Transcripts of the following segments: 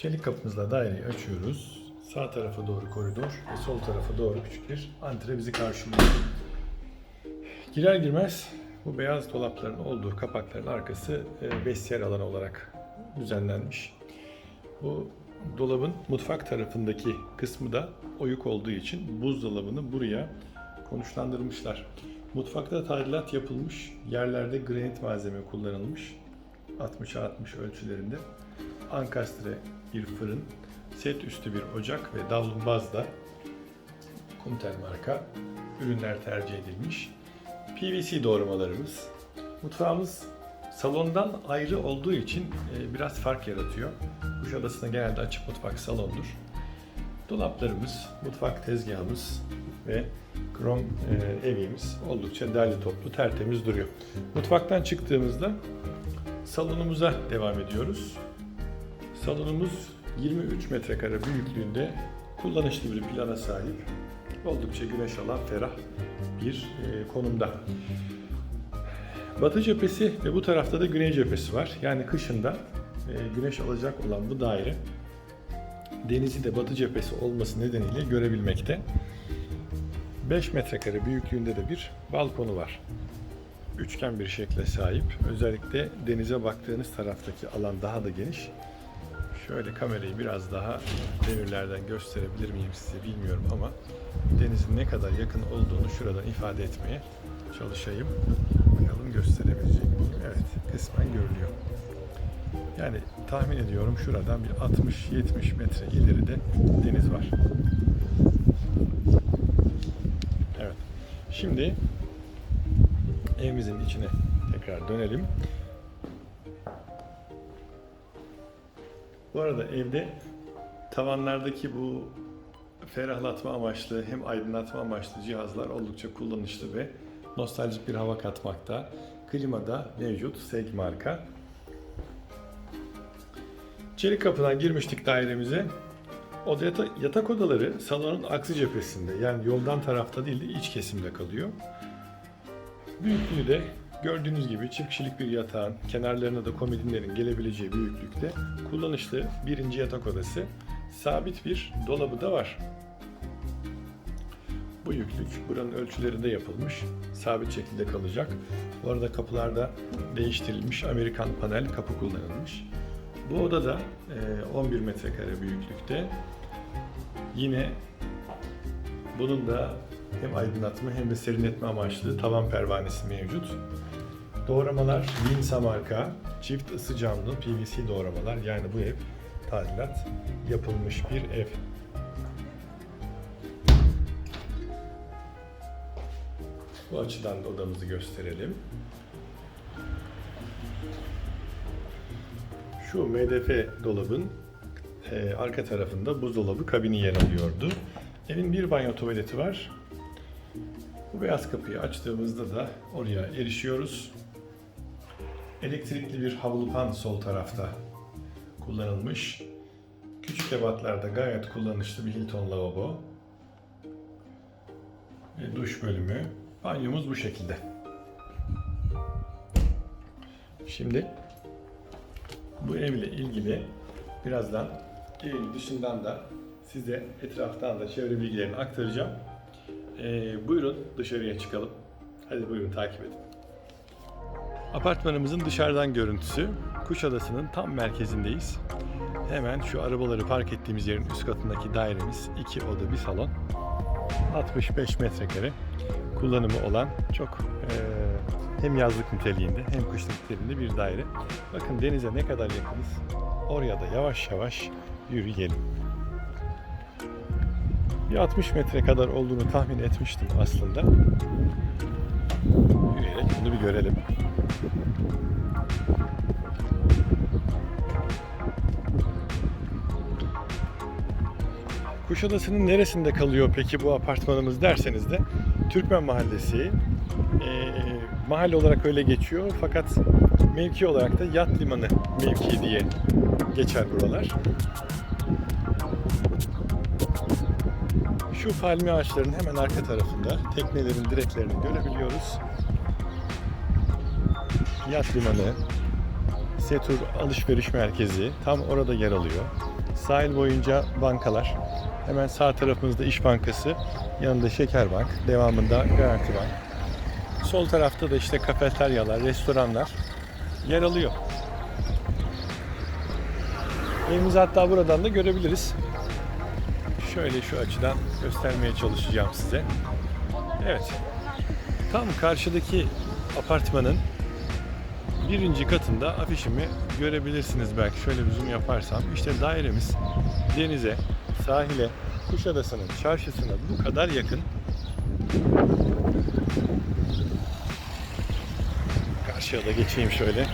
Çelik kapımızla daireyi açıyoruz. Sağ tarafa doğru koridor ve sol tarafa doğru küçük bir antre bizi karşılıyor. Girer girmez bu beyaz dolapların olduğu kapakların arkası e, vestiyer alanı olarak düzenlenmiş. Bu dolabın mutfak tarafındaki kısmı da oyuk olduğu için buzdolabını buraya konuşlandırmışlar. Mutfakta tadilat yapılmış, yerlerde granit malzeme kullanılmış. 60'a 60 ölçülerinde. Ankastre bir fırın, set üstü bir ocak ve davlumbazda Kumtel marka ürünler tercih edilmiş. PVC doğramalarımız. Mutfağımız salondan ayrı olduğu için e, biraz fark yaratıyor. Kuşadası'nda genelde açık mutfak salondur. Dolaplarımız, mutfak tezgahımız ve krom e, evyemiz oldukça derli toplu, tertemiz duruyor. Mutfaktan çıktığımızda salonumuza devam ediyoruz. Salonumuz 23 metrekare büyüklüğünde kullanışlı bir plana sahip. Oldukça güneş alan ferah bir e, konumda. Batı cephesi ve bu tarafta da güney cephesi var. Yani kışında e, güneş alacak olan bu daire denizi de batı cephesi olması nedeniyle görebilmekte. 5 metrekare büyüklüğünde de bir balkonu var. Üçgen bir şekle sahip. Özellikle denize baktığınız taraftaki alan daha da geniş. Şöyle kamerayı biraz daha demirlerden gösterebilir miyim size bilmiyorum ama denizin ne kadar yakın olduğunu şuradan ifade etmeye çalışayım. Bakalım gösterebilecek miyim? Evet, kısmen görülüyor. Yani tahmin ediyorum şuradan bir 60-70 metre ileride deniz var. Evet. Şimdi evimizin içine tekrar dönelim. Bu arada evde tavanlardaki bu ferahlatma amaçlı hem aydınlatma amaçlı cihazlar oldukça kullanışlı ve nostaljik bir hava katmakta. Klima da mevcut Seg marka. Çelik kapıdan girmiştik dairemize. Oda yata- yatak odaları salonun aksi cephesinde yani yoldan tarafta değil de iç kesimde kalıyor. Büyüklüğü de gördüğünüz gibi çift kişilik bir yatağın kenarlarına da komodinlerin gelebileceği büyüklükte kullanışlı birinci yatak odası. Sabit bir dolabı da var. Bu yüklük buranın ölçülerinde yapılmış. Sabit şekilde kalacak. Bu arada kapılarda değiştirilmiş Amerikan panel kapı kullanılmış. Bu odada e, 11 metrekare büyüklükte. Yine bunun da hem aydınlatma hem de serinletme amaçlı tavan pervanesi mevcut. Doğramalar Winsa marka, çift ısı camlı PVC doğramalar. Yani bu ev tadilat yapılmış bir ev. Bu açıdan da odamızı gösterelim. Şu MDF dolabın e, arka tarafında buzdolabı kabini yer alıyordu. Evin bir banyo tuvaleti var. Bu beyaz kapıyı açtığımızda da oraya erişiyoruz. Elektrikli bir havlu pan sol tarafta kullanılmış. Küçük ebatlarda gayet kullanışlı bir Hilton lavabo. Ve duş bölümü. Banyomuz bu şekilde. Şimdi bu evle ilgili birazdan evin dışından da size etraftan da çevre bilgilerini aktaracağım. Ee, buyurun dışarıya çıkalım. Hadi buyurun takip edin. Apartmanımızın dışarıdan görüntüsü. Kuşadası'nın tam merkezindeyiz. Hemen şu arabaları park ettiğimiz yerin üst katındaki dairemiz. iki oda bir salon. 65 metrekare kullanımı olan çok eee, hem yazlık niteliğinde hem kışlık niteliğinde bir daire. Bakın denize ne kadar yakınız. Oraya da yavaş yavaş yürüyelim. Bir 60 metre kadar olduğunu tahmin etmiştim aslında. Yürüyerek bunu bir görelim. Kuşadası'nın neresinde kalıyor peki bu apartmanımız derseniz de Türkmen Mahallesi eee, mahalle olarak öyle geçiyor fakat mevki olarak da yat limanı mevki diye geçer buralar. Şu palmiye ağaçlarının hemen arka tarafında teknelerin direklerini görebiliyoruz. Yat limanı, Setur alışveriş merkezi tam orada yer alıyor. Sahil boyunca bankalar. Hemen sağ tarafımızda İş Bankası, yanında Şekerbank, devamında Garanti Bank. Sol tarafta da işte kafeteryalar, restoranlar yer alıyor. Evimizi hatta buradan da görebiliriz. Şöyle şu açıdan göstermeye çalışacağım size. Evet. Tam karşıdaki apartmanın birinci katında afişimi görebilirsiniz belki şöyle bir zoom yaparsam. İşte dairemiz denize, sahile, Kuşadası'nın çarşısına bu kadar yakın. Karşıya da geçeyim şöyle.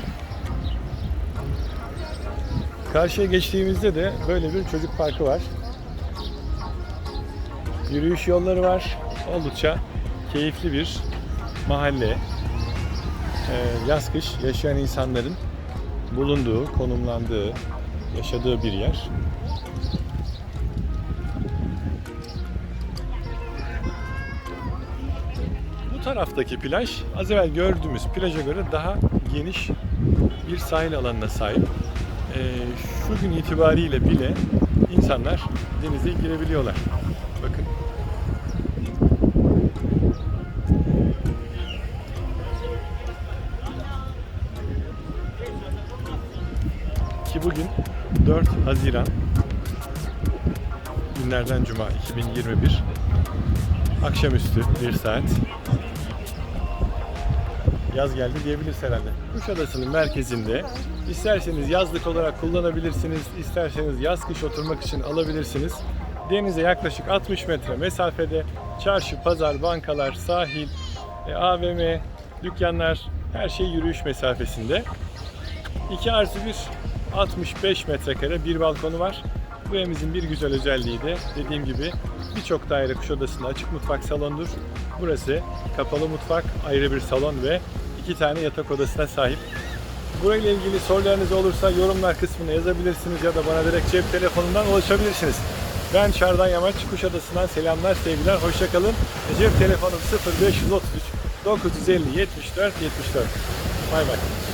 Karşıya geçtiğimizde de böyle bir çocuk parkı var. Yürüyüş yolları var. Oldukça keyifli bir mahalle. Ee, yaz kış yaşayan insanların bulunduğu, konumlandığı, yaşadığı bir yer. Bu taraftaki plaj az evvel gördüğümüz plaja göre daha geniş bir sahil alanına sahip. Ee, şu gün itibariyle bile insanlar denize girebiliyorlar. Bugün 4 Haziran günlerden Cuma 2021 akşamüstü 1 saat yaz geldi diyebiliriz herhalde. Kuşadası'nın merkezinde isterseniz yazlık olarak kullanabilirsiniz, isterseniz yaz kış oturmak için alabilirsiniz. Denize yaklaşık 60 metre mesafede çarşı, pazar, bankalar, sahil, e, AVM, dükkanlar her şey yürüyüş mesafesinde. 2 artı 1 65 metrekare bir balkonu var. Bu evimizin bir güzel özelliği de dediğim gibi birçok daire Kuşadası'nda açık mutfak salondur. Burası kapalı mutfak, ayrı bir salon ve iki tane yatak odasına sahip. Burayla ilgili sorularınız olursa yorumlar kısmına yazabilirsiniz ya da bana direkt cep telefonundan ulaşabilirsiniz. Ben Şardan Yamaç, Kuşadası'ndan selamlar, sevgiler, hoşçakalın. Cep telefonum 0533 950 74 74. Bay bay.